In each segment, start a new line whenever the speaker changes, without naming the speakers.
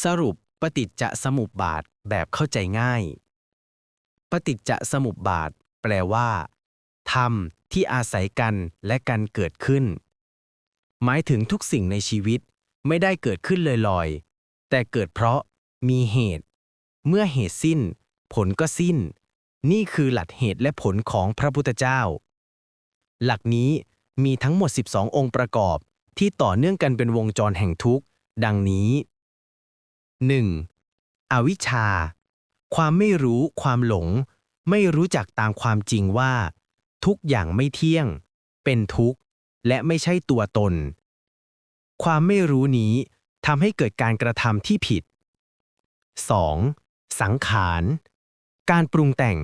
สรุปปฏิจจสมุปบาทแบบเข้าใจง่าย ปฏิจจสมุปบาท แปลว่า ธรรมที่อาศัยกันและกันเกิดขึ้น หมายถึงทุกสิ่งในชีวิตไม่ได้เกิดขึ้นลอยๆ แต่เกิดเพราะมีเหตุ เมื่อเหตุสิ้น ผลก็สิ้น นี่คือหลักเหตุและผลของพระพุทธเจ้า หลักนี้มีทั้งหมด 12 องค์ประกอบที่ต่อเนื่องกันเป็นวงจรแห่งทุกข์ ดังนี้ 1. อวิชชา ความไม่รู้ความหลง ไม่รู้จักตามความจริงว่า ทุกอย่างไม่เที่ยง เป็นทุกข์ และไม่ใช่ตัวตน ความไม่รู้นี้ทำให้เกิดการกระทำที่ผิด 2. สังขาร การปรุงแต่ง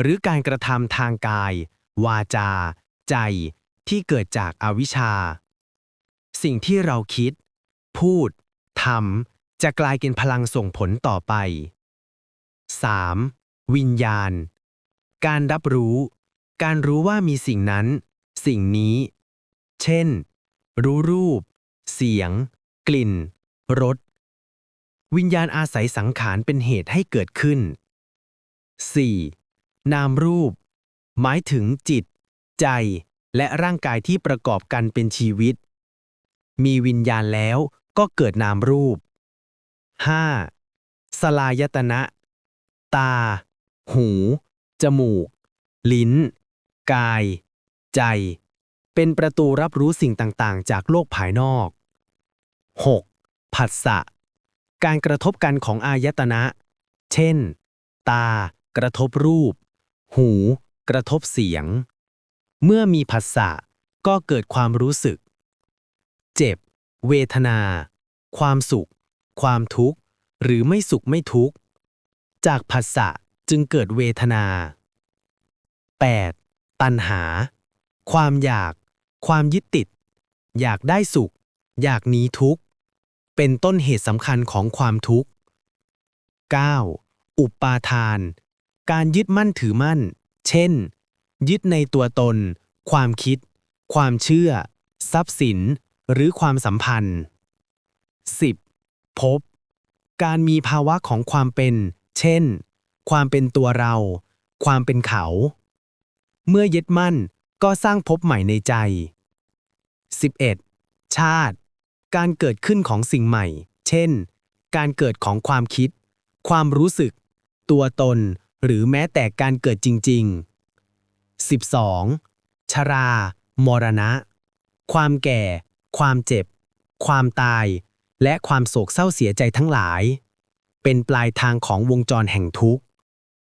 หรือการกระทำทางกาย วาจา ใจ ที่เกิดจากอาวิชชา สิ่งที่เราคิด พูดทำ จะกลายเป็นพลังส่งผลต่อไป 3. วิญญาณ การรับรู้ การรู้ว่ามีสิ่งนั้น สิ่งนี้ เช่น รู้รูป เสียง กลิ่น รส วิญญาณอาศัยสังขารเป็นเหตุให้เกิดขึ้น 4. นามรูป หมายถึงจิต ใจ และร่างกายที่ประกอบกันเป็นชีวิต มีวิญญาณแล้วก็เกิดนามรูป 5. สลายตนะ ตา หู จมูก ลิ้น กาย ใจ เป็นประตูรับรู้สิ่งต่างๆ จากโลกภายนอก 6. ผัสสะ การกระทบกันของอายตนะ เช่น ตา กระทบรูป หู กระทบเสียง เมื่อมีผัสสะก็เกิดความรู้สึก เจ็บ เวทนา ความสุข ความทุกข์ หรือไม่สุขไม่ทุกข์ จากผัสสะจึงเกิดเวทนา 8. ตัณหา ความอยาก ความยึดติด อยากได้สุข อยากหนีทุกข์ เป็นต้นเหตุสำคัญของความทุกข์ 9. อุปาทาน การยึดมั่นถือมั่น เช่น ยึดในตัวตน ความคิด ความเชื่อ ทรัพย์สิน หรือความสัมพันธ์ 10. ภพการมีภาวะของความเป็น เช่น ความเป็นตัวเรา ความเป็นเขา เมื่อยึดมั่นก็สร้างภพใหม่ในใจ 11. ชาติ การเกิดขึ้นของสิ่งใหม่ เช่น การเกิดของความคิด ความรู้สึก ตัวตน หรือแม้แต่การเกิดจริง ๆ 12. ชรา มรณะ ความแก่ ความเจ็บ ความตาย และความโศกเศร้าเสียใจทั้งหลาย เป็นปลายทางของวงจรแห่งทุกข์